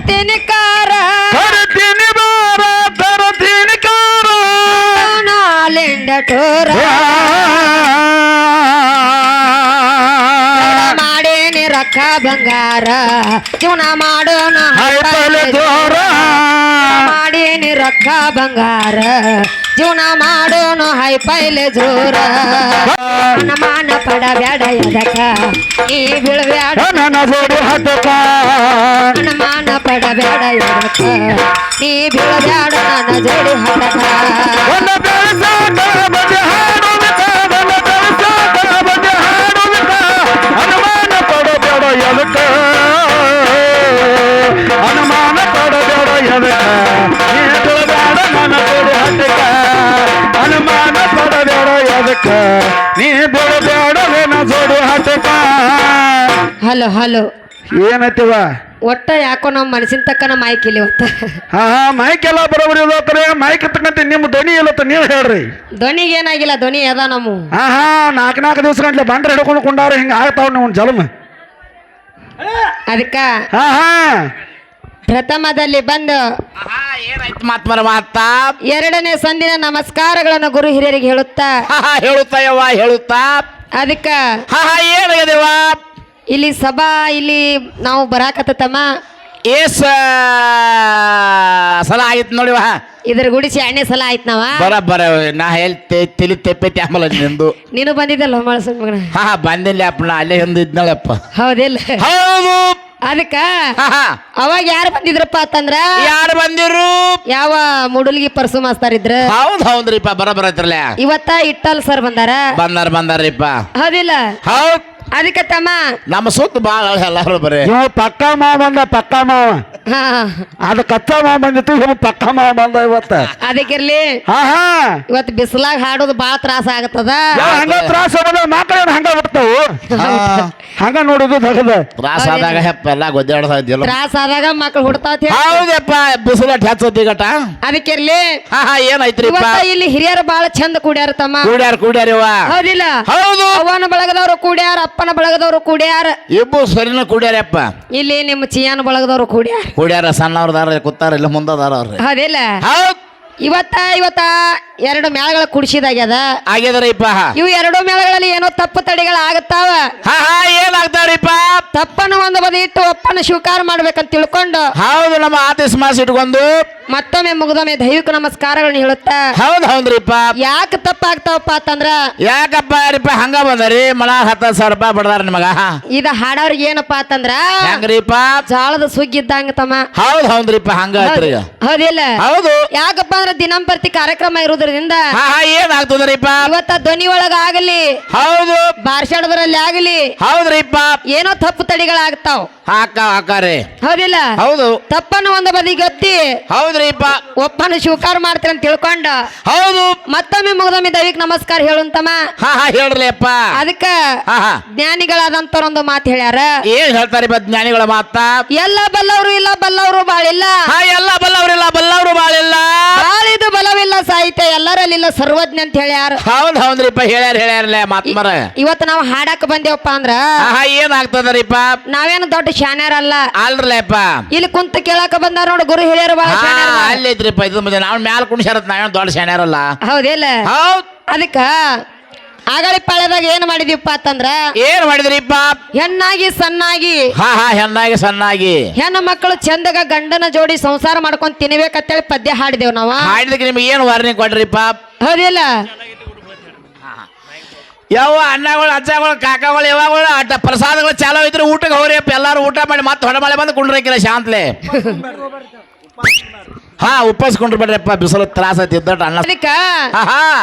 ತರತೀನಿ ಕಾರ. ತರತೀನಿ ಬಾರ ತರತೀನಿ ಕಾರ. ನಾಲಿಂಡ ಟೋರ. ಮಾಡೇನಿ ರಕ್ಕ ಬಂಗಾರ. ಜೀವನ ಮಾಡೋಣ ಜೋರ. ಮಾಡೇನಿ ರಕ್ಕ ಬಂಗಾರ. ಜೀವನ ಮಾಡೋಣ ಹೈ ಪೈಲೆ ಜೋರ. ಅನುಮಾನ ಪಡಬೇಡ ಎದಕ? ನೀ ಬೀಳ್ಬ್ಯಾಡ ನನ್ನ ಜೋಡಿ ಹತ್ತಕ ಅನುಮಾನ ಪಡಬೇಡ ಎದಕ? ನೀ ಬೀಳ್ಬ್ಯಾಡ ನನ್ನ ಜೋಡಿ ಹಠಕ. Hello hello. ಏನತ್ತಿವ? ಒಟ್ಟ ಯಾಕೋ ನಮ್ಮ ಮನಸ್ಸಿನ ತಕ್ಕನ ಇಲ್ಲಿ ಇವತ್ತ. ಹಾ ಹಾ ಮೈಕ್ ಎಲ್ಲ ಬರೋಬರಿ ಮೈಕ್ ತಕ್ಕಂತೆ ನಿಮ್ಮ ಧ್ವನಿ ಇಲ್ಲತ್ತ ನೀವು ಹೇಳ್ರಿ. ಧ್ವನಿಗೆ ಏನಾಗಿಲ್ಲ ಧ್ವನಿ ಅದ ನಮ್ಮ. ಹಾ ಹಾ ನಾಲ್ಕು ನಾಲ್ಕು ದಿವಸ ಗಂಟ್ಲೆ ಬಂದ್ರೆ ಹಿಡ್ಕೊಂಡು ಕುಂಡಾರ ಹಿಂಗೆ ಆಗ್ತಾವ ನೀವು ಜಲಮ. ಅದಕ್ಕ ಹಾ ಹಾ. ಪ್ರಥಮದಲ್ಲಿ ಬಂದು ಏನಾಯ್ತು ಮಾತ್ಮರ ಮಾತಾ ಎರಡನೇ ಸಂದಿನ ನಮಸ್ಕಾರಗಳನ್ನು ಗುರು ಹಿರಿಯರಿಗೆ ಹೇಳುತ್ತಾ. ಹೇಳುತ್ತಾ ಯವ್ವ ಹೇಳುತ್ತಾ? ಅದಕ್ಕ ಹಾ ಹಾ ಏನಾಗದೇವ ಇಲ್ಲಿ ಸಭಾ ಇಲ್ಲಿ ನಾವು ಬರಾಕತ್ತಮ್ಮ ಏಸ ಸಲ ಆಯ್ತು ನೋಡಿವ ಇದ್ರ ಗುಡಿಸಿ ಎಣ್ಣೆ ಸಲ ಆಯ್ತು ನಾವ. ಬರ ಬರ ನಾ ಹೇಳ್ತೆ ತಿಳಿ ತೆಪ್ಪೈತಿ ಆಮೇಲೆ ನಿಂದು. ನೀನು ಬಂದಿದ್ದಲ್ಲ ಮಳಸ ಮಗನ? ಹಾ ಬಂದಿಲ್ಲ ಅಪ್ಪ ನಾ ಅಲ್ಲೇ ಹಿಂದೆ ಇದ್ನಳಪ್ಪ. ಹೌದಿಲ್ಲ. ಹೌದು. ಅದಕ್ಕ ಅವಾಗ ಯಾರು ಬಂದಿದ್ರಪ್ಪ ಅಂತಂದ್ರ? ಯಾರು ಬಂದಿರು? ಯಾವ ಮುಡುಲ್ಗಿ ಪರ್ಸು ಮಾಸ್ತಾರ ಇದ್ರ? ಹೌದ್ ಹೌದ್ರಿಪ್ಪ ಬರ ಬರತ್ರಲ್ಲ ಇವತ್ತ ಇಟ್ಟಲ್ ಸರ್ ಬಂದಾರ. ಬಂದಾರ ಬಂದಾರಿಪ್ಪ ಹೌದಿಲ್ಲ. ಹೌದ್. ಅದಕ್ಕೆ ತಮ್ಮ. ನಮ್ಮ ಸುತ್ತ ಭಾಳ ಎಲ್ಲಾರು ಬರೀ. ಇವ ಪಕ್ಕ ಮಾವ ಬಂದ ಪಕ್ಕ ಮಾವ. ಹಾ. ಅದು ಕಚ್ಚಾ ಮಾವ ಬಂದಿತ್ತು ಇವ ಪಕ್ಕ ಮಾವ ಬಂದ ಇವತ್ತ. ಅದಕ್ಕಿರ್ಲಿ. ಹಾ ಹಾ. ಇವತ್ತು ಬಿಸಿಲಾಗ ಹಾಡೋದು ಬಾಳ ತ್ರಾಸ ಆಗತ್ತದ ಯಾ, ಹಂಗ ತ್ರಾಸ ಬಂದ ಮಕ್ಕಳೇನು ಹಂಗ ಬಿಡ್ತಾವು. ಹಂಗ ನೋಡುದು ತಗದ ತ್ರಾಸ ಆದಾಗ ಹೆಪ್ಪ ಎಲ್ಲ ಗೊದ್ದಾಡ್ತಾ ಇದ್ದಿಲ್ಲ ತ್ರಾಸ ಆದಾಗ ಮಕ್ಳು ಹುಡ್ತಾವ ಹೌದಪ್ಪ ಬಿಸಿಲ ಹೆಚ್ಚತಿ ಗಟ ಅದಕ್ಕಿರ್ಲಿ. ಹಾ ಹಾ ಏನಾಯ್ತ್ರಿಪ್ಪ ಇವತ್ತ ಇಲ್ಲಿ ಹಿರಿಯರು ಬಾಳ ಚಂದ ಕೂಡ್ಯಾರ ತಮ್ಮ. ಕೂಡ್ಯಾರ ಕೂಡ್ಯಾರಿವ ಹೌದಿಲ್ಲ? ಹೌದು. ಅವ್ವನ ಬಳಗದವ್ರು ಕೂಡ್ಯಾರ ಅಪ್ಪನ ಬಳಗದವ್ರು ಕೂಡ್ಯಾರ. ಇಬ್ಬರು ಸರಿನ ಕೂಡ್ಯಾರಪ್ಪ. ಇಲ್ಲಿ ನಿಮ್ಮ ಚಿಯಾನ ಬಳಗದವ್ರು ಕೂಡ್ಯಾರ. ಕೂಡ್ಯಾರ ಸಣ್ಣವ್ರದಾರ ಕೂತಾರ ಇಲ್ಲ ಮುಂದದಾರ ಅವ್ರಿ ಹೌದಿಲ್ಲ? ಹೌದ್. ಇವತ್ತ ಇವತ್ತ ಎರಡು ಮೇಳಗಳ ಕುಡಿಸಿದಾಗ್ಯದ. ಆಗ್ಯದ್ರಿಪ್ಪ. ಇವು ಎರಡು ಮೇಳಗಳಲ್ಲಿ ಏನೋ ತಪ್ಪು ತಡೆಗಳು ಆಗತ್ತಾವ ಹಾ ಹಾ ಏನಾಗ್ತಾವ್ರಿಪ್ಪ ತಪ್ಪನ್ನು ಒಂದು ಬದಿ ಇಟ್ಟು ಒಪ್ಪನ್ನು ಸ್ವೀಕಾರ ಮಾಡ್ಬೇಕಂತ ತಿಳ್ಕೊಂಡು ಹೌದು ನಮ್ಮ ಆತಿಸ್ ಮಾಸ್ ಇಟ್ಕೊಂಡು ಮತ್ತೊಮ್ಮೆ ಮುಗಿದೊಮ್ಮೆ ದೈವಿಕ ನಮಸ್ಕಾರಗಳನ್ನ ಹೇಳುತ್ತಾ? ಹೌದ್ ಹೌದ್ರಿಪ್ಪ. ಯಾಕೆ ತಪ್ಪಾಗ್ತಾವಪ್ಪ ಅಂತಂದ್ರ? ಯಾಕಪ್ಪ ರೀಪ ಹಂಗ ಬಂದರಿ? ಮಳ ಹತ್ತ ಸಾವಿರ ರೂಪಾಯಿ ಬಡದಾರ ನಿಮಗ. ಇದ ಹಾಡವ್ರಿಗೆ ಏನಪ್ಪಾ ಅಂತಂದ್ರ? ಹೆಂಗ್ರಿಪ್ಪ? ಜಾಳದ ಸುಗ್ಗಿದ್ದಂಗ ತಮ್ಮ. ಹೌದ್ ಹೌದ್ರಿಪ್ಪ ಹಂಗ ಹೌದಿಲ್ಲ? ಹೌದು. ಯಾಕಪ್ಪ ಅಂದ್ರ ದಿನಂಪ್ರತಿ ಕಾರ್ಯಕ್ರಮ ಇರೋದ್ರಿಂದ ಹಾ ಹಾ ಏನಾಗ್ತದ್ರಿಪ್ಪ ಇವತ್ತ ಧ್ವನಿ ಒಳಗ ಆಗಲಿ ಹೌದು. ಬಾರ್ಸಾಡೋದ್ರಲ್ಲಿ ಆಗಲಿ ಹೌದ್ರಿಪ್ಪ. ಏನೋ ತಪ್ಪು ತಡಿಗಳಾಗ್ತಾವ. ಹಾಕ ಹಾಕಾರೆ ಹೌದಿಲ್ಲ? ಹೌದು. ತಪ್ಪನ್ನು ಒಂದು ಬದಿ ಗೊತ್ತಿ ಹೌದ್ರಿಪ್ಪ ಒಪ್ಪನ್ನು ಸ್ವೀಕಾರ ಮಾಡ್ತೀರ ಅಂತ ತಿಳ್ಕೊಂಡ. ಹೌದು. ಮತ್ತೊಮ್ಮೆ ಮುಗದೊಮ್ಮೆ ದೈವಿಕ ನಮಸ್ಕಾರ ಹೇಳುಂತಮ್ಮ. ಹಾ ಹಾ ಅದಕ್ಕ ಹಾ ಜ್ಞಾನಿಗಳಾದಂತವ್ರೊಂದು ಮಾತು ಹೇಳ್ಯಾರ. ಏನ್ ಹೇಳ್ತಾರಿಪ್ಪ ಜ್ಞಾನಿಗಳ ಮಾತ? ಎಲ್ಲ ಬಲ್ಲವರು ಇಲ್ಲ ಬಲ್ಲವರು ಬಾಳಿಲ್ಲ. ಹಾ ಎಲ್ಲ ಬಲ್ಲವ್ರಿಲ್ಲ ಬಲ್ಲವರು ಬಾಳಿಲ್ಲ. ಬಾಳಿದು ಬಲವಿಲ್ಲ ಸಾಹಿತ್ಯ ಎಲ್ಲರಲ್ಲಿಲ್ಲ ಸರ್ವಜ್ಞ ಅಂತ ಹೇಳ್ಯಾರ. ಹೌದ್ ಹೌದ್ರಿಪ್ಪ ಹೇಳ್ಯಾರ ಹೇಳ್ಯಾರಲ್ಲ ಮಾತ್ಮರ ಇವತ್ತು ನಾವು ಹಾಡಕ್ ಬಂದೇವಪ್ಪ ಅಂದ್ರ ಹಾ ಏನ್ ಆಗ್ತದರಿಪ್ಪ ನಾವೇನು ದೊಡ್ಡ ಶಾನ್ಯಾರಲ್ಲ ಅಲ್ರಲ್ಲಪ್ಪ ಇಲ್ಲಿ ಕುಂತ ಕೇಳಾಕ ಬಂದಾರ ನೋಡಿ ಗುರು ಹಿರಿಯರು ಬಾಳ ಹಾ ಶಾನ್ಯಾರ ಅದಾರ. ಅಲ್ಲಿ ಐತ್ರಿಪ್ಪ ಇದು ನಾವು ಮ್ಯಾಲ ಕುಣಿಸ್ಯಾರತ್ ನಾವೇನು ದೊಡ್ಡ ಶಾಣ್ಯಾರಲ್ಲ. ಹೌದಿಲ್ಲ ಹೌದ್. ಅದಕ್ಕ ಆಗಳ ಪಾಳ್ಯದಾಗ ಏನ್ ಮಾಡಿದೀವಪ್ಪ ಅಂತಂದ್ರ ಏನ್ ಮಾಡಿದ್ರಿಪ್ಪ? ಹೆಣ್ಣಾಗಿ ಸಣ್ಣಾಗಿ. ಹಾ ಹಾ ಹೆಣ್ಣಾಗಿ ಸಣ್ಣಾಗಿ. ಹೆಣ್ಣು ಮಕ್ಕಳು ಚಂದಗ ಗಂಡನ ಜೋಡಿ ಸಂಸಾರ ಮಾಡ್ಕೊಂಡ್ ತಿನ್ಬೇಕಂತೇಳಿ ಪದ್ಯ ಹಾಡಿದೇವ್ ನಾವ. ಹಾಡಿದಕ್ಕೆ ನಿಮ್ಗೆ ಏನು ವಾರ್ನಿಂಗ್ ಕೊಡ್ರಿಪ್ಪ? ಹೌದಿಲ್ಲ? ಯಾವ ಅಣ್ಣಗಳು ಅಜ್ಜಗಳು ಕಾಕಾಗಳು ಯಾವಾಗಳು ಅಡ್ಡ ಪ್ರಸಾದಗಳು ಚಾಲೋ ಇದ್ರೆ ಊಟಕ್ಕೆ ಹೋಗ್ರಿಯಪ್ಪ ಎಲ್ಲಾರು ಊಟ ಮಾಡಿ ಮತ್ತೆ ಹೊಡಮಳೆ ಬಂದು ಕುಂಡ್ರಿಕ್ಕಿಲ್ಲ ಶಾಂತ್ಲೆ. ಹಾ ಉಪ್ಪಿಸ್ಕೊಂಡ್ರು ಬಿಡ್ರಪ್ಪ ಬಿಸಿಲು ತ್ರಾಸ ತಿದ್ದಟ ಅಣ್ಣ ಅದಕ್ಕೆ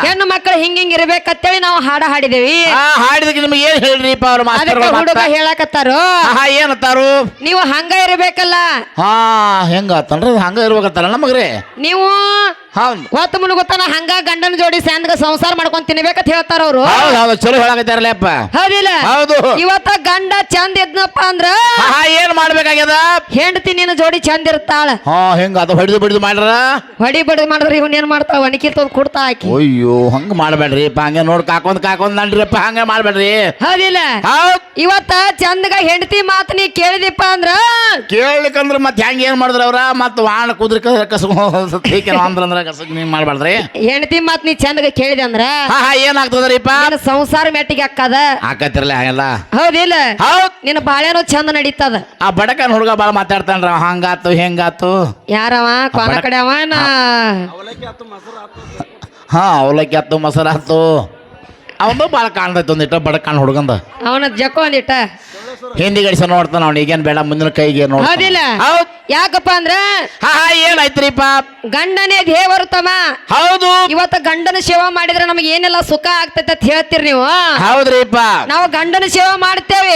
ಹೆಣ್ಣು ಮಕ್ಕಳು ಹಿಂಗ ಹಿಂಗ ಇರ್ಬೇಕಂತೇಳಿ ನಾವು ಹಾಡ ಹಾಡಿದೇವಿ. ಹಾ ಹಾಡಿದಕ್ಕೆ ನಿಮ್ಗೆ ಏನ್ ಹೇಳ್ರಿಪ್ಪ ಅವ್ರ ಮಾತು ಮಾಸ್ತರ್ಗಳು ಹುಡುಗ? ಹೇಳಕತ್ತಾರು. ಹಾ ಹಾ ಏನತ್ತಾರು ನೀವು ಹಂಗ ಇರ್ಬೇಕಲ್ಲ. ಹಾ ಹೆಂಗ ಆತನ್ರಿ ಹಂಗ ಇರ್ಬೇಕತ್ತಲ್ಲ ನಮಗ್ರಿ. ನೀವು ಹೌದು. ಮುಳುಗುತ್ತಾನ ಹಂಗ ಗಂಡನ ಜೋಡಿ ಸ್ಯಾಂದ್ಗ ಸಂಸಾರ ಮಾಡ್ಕೊಂಡ್ ತಿನ್ಬೇಕಂತ ಹೇಳ್ತಾರ ಅವ್ರು. ಹೌದು ಹೌದು ಚಲೋ ಹೇಳಕತ್ತಾರಲ್ಲಪ್ಪ. ಹೌದಿಲ್ಲ? ಹೌದು. ಇವತ್ತ ಗಂಡ ಚಂದ ಇದ್ನಪ್ಪ ಅಂದ್ರ ಹಾ ಏನ್ ಮಾಡ್ಬೇಕಾಗ್ಯದ? ಹೆಂಡತಿ ನಿನ್ನ ಜೋಡಿ ಚಂದ ಇರ್ತಾಳ. ಹಾ ಹೆಂಗ ಅದು ಹೊಡೆದು ಬಿಡಿದು ಮಾಡ್ರ ಹೊಡಿ ಬಿಡದು ಮಾಡಿದ್ರೆ ಇವನ್ ಏನ್ ಮಾಡ್ತಾವ ಒಣಕಿ ತಂದು ಕೊಡ್ತಾ ಹಾಕಿ. ಅಯ್ಯೋ ಹಂಗ ಮಾಡ್ಬೇಡ್ರಿಪ್ಪ. ಹಂಗೆ ನೋಡ್ ಕಾಕೊಂದ್ ಕಾಕೊಂಡ್ ನಡ್ರಿಪ್ಪ. ಹಂಗೆ ಮಾಡ್ಬೇಡ್ರಿ. ಹೌದಿಲ್ಲ? ಹೌದ್. ಇವತ್ತ ಚಂದಗ ಹೆಂಡತಿ ಮಾತ್ ನೀ ಕೇಳಿದಿಪ್ಪ ಅಂದ್ರ. ಕೇಳ್ಲಿಕ್ಕಂದ್ರ ಮತ್ ಹೆಂಗ ಏನ್ ಮಾಡಿದ್ರ ಅವ್ರ ಮತ್ ವಾಣ ಕುದ್ರಿ ಕಸ್ಕೊಂಡ್ ಅಂದ್ರ ಕಸಕ್ ನೀನ್ ಮಾಡ್ಬಾರ್ದ್ರಿ? ಹೆಂಡತಿ ಮಾತ್ ನೀ ಚಂದಗ ಕೇಳಿದೆ ಅಂದ್ರ ಹಾ ಹಾ ಏನಾಗ್ತದ್ರಿಪ್ಪ ನಿನ್ನ ಸಂಸಾರ ಮೆಟ್ಟಿಗೆ ಅಕ್ಕದ. ಹಾಕತ್ತಿರಲ್ಲ ಹಂಗೆಲ್ಲ? ಹೌದಿಲ್ಲ? ಹೌದ್. ನಿನ್ನ ಬಾಳೆನೋ ಚಂದ ನಡೀತದ. ಆ ಬಡಕನ್ ಹುಡುಗ ಬಾಳ ಮಾತಾಡ್ತಾನ್ರ ಹಂಗಾತು ಹೆಂಗಾತು. ಯಾರವ? ಕೊನ ಕಡೆ ಅವ ನಾ ಹಾ ಅವಲಕ್ಕಿ ಹತ್ತು ಮೊಸರು ಆತು ಅವಂದು ಭಾಳ ಕಾಣ್ತೈತೆ ಒಂದಿಟ್ಟ ಕಾಣ್ ಹುಡುಗಂದ. ಅವನ ಜಕ್ಕೋ ಒಂದಿಟ್ಟ ಹಿಂದಿ ಗಡಿಸ ನೋಡ್ತಾನ ಅವ್ನು ಈಗೇನ್ ಬೇಡ ಮುಂದಿನ ಕೈಗೆ ನೋಡಿಲ್ಲ ಹೌದಿಲ್ಲ? ಹೌದ್. ಯಾಕಪ್ಪ ಅಂದ್ರ ಹಾ ಹಾ ಏನಾಯ್ತ್ರಿಪ್ಪ? ಗಂಡನೇ ದೇವರು ತಮ್ಮ. ಹೌದು. ಇವತ್ತ ಗಂಡನ ಸೇವಾ ಮಾಡಿದ್ರೆ ನಮಗೆ ಏನೆಲ್ಲ ಸುಖ ಆಗ್ತೈತೆ ಅಂತ ಹೇಳ್ತೀರಿ ನೀವು? ಹೌದ್ರಿಪ್ಪ. ನಾವು ಗಂಡನ ಸೇವಾ ಮಾಡ್ತೇವೆ.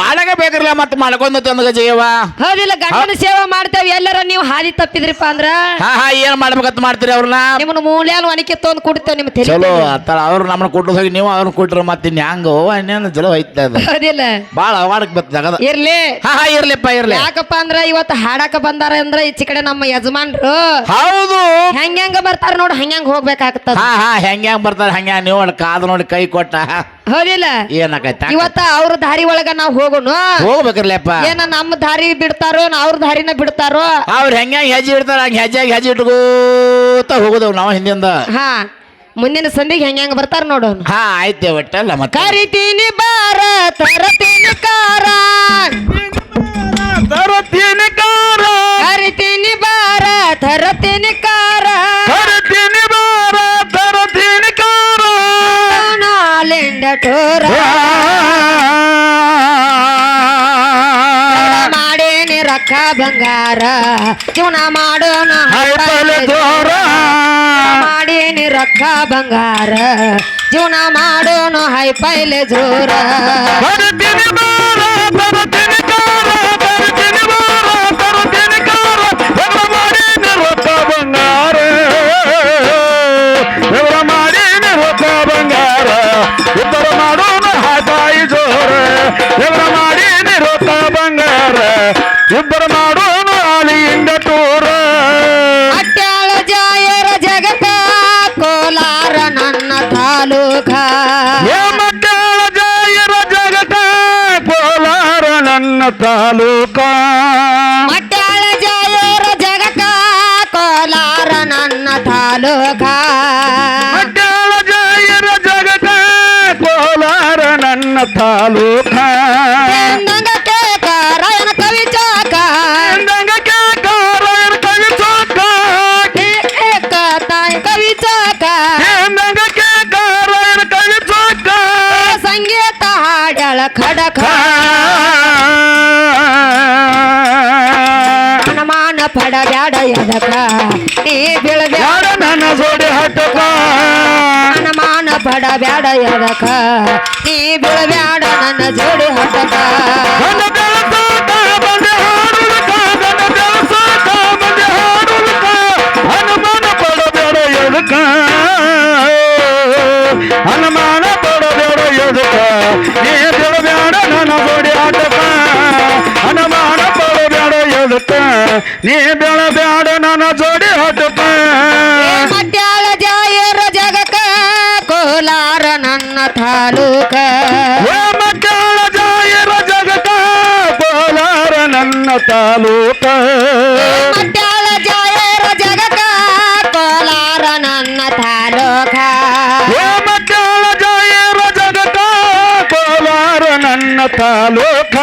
ಮಾಡಕ ಬೇಕಿರ್ಲ ಮತ್ತೆ ಮಾಡ್ಕೊಂಡ್ ತಂದ ಜೀವ. ಹೌದಿಲ್ಲ ಗಂಡನ ಸೇವಾ ಮಾಡ್ತೇವೆ. ಎಲ್ಲರ ನೀವು ಹಾದಿ ತಪ್ಪಿದ್ರಿಪ್ಪ ಅಂದ್ರ? ಹಾ ಹಾ ಏನ್ ಮಾಡ್ಬೇಕಂತ ಮಾಡ್ತೀರಿ ಅವ್ರನ್ನ? ನಿಮ್ಮನ್ನ ಮೂಲ್ಯಾಲು ಅನಿಕೆ ತೊಂದು ಕೊಡ್ತೇವೆ ನಿಮ್ಮ ತಲೆ ಚಲೋ ಅವ್ರು ನಮ್ಮನ್ನ ಕೊಟ್ಟು ಹೋಗಿ ನೀವು ಅವ್ನು ಕೊಟ್ರ ಮತ್ತೆ ಹ್ಯಾಂಗೋ? ಇನ್ನೇನು ಚಲೋ ಐತೆ ಅದು. ಹೌದಿಲ್ಲ. ಭಾಳ ಅವಾಡಕ್ ಬರ್ತದೆ ಆಗದ. ಇರ್ಲಿ. ಹಾ ಹಾ ಇರ್ಲಿಪ್ಪ ಇರ್ಲಿ. ಯಾಕಪ್ಪ ಅಂದ್ರ ಇವತ್ತು ಹಾಡಕ ಬಂದಾರ ಅಂದ್ರ ಈಚೆ ಕಡೆ ನಮ್ಮ ಯಜಮಾನ್ರು. ಹೌದು. ಹೆಂಗ್ ಹೆಂಗ ಬರ್ತಾರ ನೋಡು ಹಂಗ್ಯಾಂಗ ಹೋಗ್ಬೇಕಾಗ್ತದ ಹಾ ಹಾ ಹೆಂಗ್ ಹೆಂಗ್ ಬರ್ತಾರೆ ಹಂಗ ನೀವು ಕಾದ ಕಾದು ನೋಡಿ ಕೈ ಕೊಟ್ಟ. ಹೌದಿಲ್ಲ. ಏನಾಕೈತ ಇವತ್ತ ಅವ್ರ ದಾರಿ ಒಳಗ ನಾವ್ ಹೋಗೋಣ. ಹೋಗ್ಬೇಕಿರ್ಲಪ್ಪ. ಏನ ನಮ್ಮ ದಾರಿ ಬಿಡ್ತಾರೋ ನಾ ಅವ್ರ ದಾರಿನ ಬಿಡ್ತಾರೋ. ಅವ್ರು ಹೆಂಗ ಹೆಜ್ಜೆ ಇಡ್ತಾರ ಹೆಜ್ಜೆ ಹೆಜ್ಜೆಗೆ ಹೆಜ್ಜೆ ಇಟ್ಕೋತ ಹೋಗೋದವ್ ನಾವು ಹಿಂದಿಂದ. ಹಾ. ಮುಂದಿನ ಸಂಧಿಗೆ ಹೆಂಗ ಹೆಂಗ್ ಬರ್ತಾರ ನೋಡೋಣ ಹಾ ಆಯ್ತೆ ಒಟ್ಟಲ್ಲ ಮತ್ತೆ. ಕರಿತೀನಿ ಬಾರ ತರತೀನಿ ಕಾರ ತರತೀನಿ ಕಾರ ಕರಿತೀನಿ ಬಾರ ತರತೀನಿ ಕಾರ ತರತೀನಿ ಬಾರ ತರತೀನಿ ಕಾರ ನಾಲೆಂಡ ಟೋರ. ಮಾಡೇನಿ ರೊಕ್ಕ ಬಂಗಾರ. ಜೀವನ ಮಾಡೋಣ. ಹೈಪಲೆ ಜೋರ. ಮಾಡೇನಿ ರೊಕ್ಕ ಬಂಗಾರ. ಜೀವನ ಮಾಡೋಣ ಹೈ ಪೈಲೆ ಜೋರ. ಖಡಕ ಹನುಮಾನ ಪಡಬ್ಯಾಡ ಎದಕ ನೀ ಬೀಳಬ್ಯಾಡ ಎದಕ ನೀ ಬೀಳಬ್ಯಾಡ, ನನ್ನ ಜೋಡಿ ಹಠಕ ನನ್ನ ಬೆಳಸಾಕ ಬಂದೆ ಹಾಡುಲಕ ನನ್ನ ಬೆಳಸಾಕ ಬಂದೆ ಹಾಡುಲಕ ಹನುಮಾನ ಪಡಬೇಡ ಎದಕ? ಹನುಮಾನ ಪಡಬೇಡ ಎದಕ? ನೀ ಬಿಡಬೇಡ ನನ್ನ ಜೋಡಿ ಆಟಕ ಹನುಮಾನ ಪಡಬೇಡ ಎದಕ? ನೀ ಬೆಳಬೇಡ ತಾಲೂಕ ಮಡ್ಯಾಳ ಜಾಯರ ಜಗಕ ಕೋಲಾರ ನನ್ನ ತಾಲೂಕ. ಏ ಮಕ್ಕಳ ಜಾಯರ ಜಗತ ಕೋಲಾರ ನನ್ನ ತಾಲೂಕ.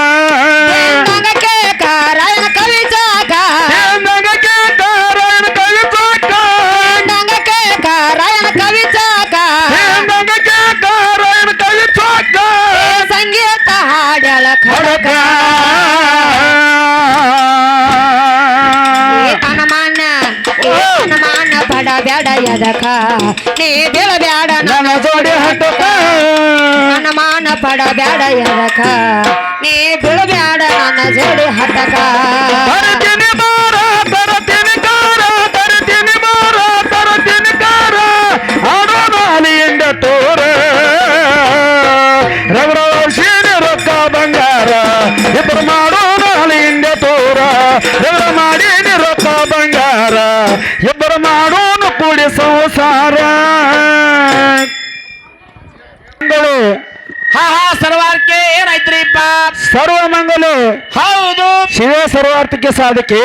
ಎದಕ ನೀ ಬೀಳಬ್ಯಾಡ ನನ್ನ ಜೋಡಿ ಹಟ್ಟಕ ಹನುಮಾನ ಪಡಬ್ಯಾಡ ಎದಕ ನೀ ಬೀಳಬ್ಯಾಡ ನನ್ನ ಜೋಡಿ ಹಟ್ಟಕ ಇಬ್ಬರು ಮಾಡೋಣ ಅಲಿಯಿಂದ ತೋರ? ಮಾಡೀನಿ ರೊಕ್ಕ ಬಂಗಾರ. ಇಬ್ಬರು ಮಾಡೋಣ ಕೂಡಿ ಸಂಸಾರ. ಹಾ ಹಾ ಸರ್ವಾರ್ಕೆ ಏನಾಯ್ತ್ರಿಪ್ಪ? ಸರ್ವ ಮಂಗಲೆ ಹೌದು. ಶಿವ ಸರ್ವಾರ್ಥಕ್ಕೆ ಸಾಧಕೆ.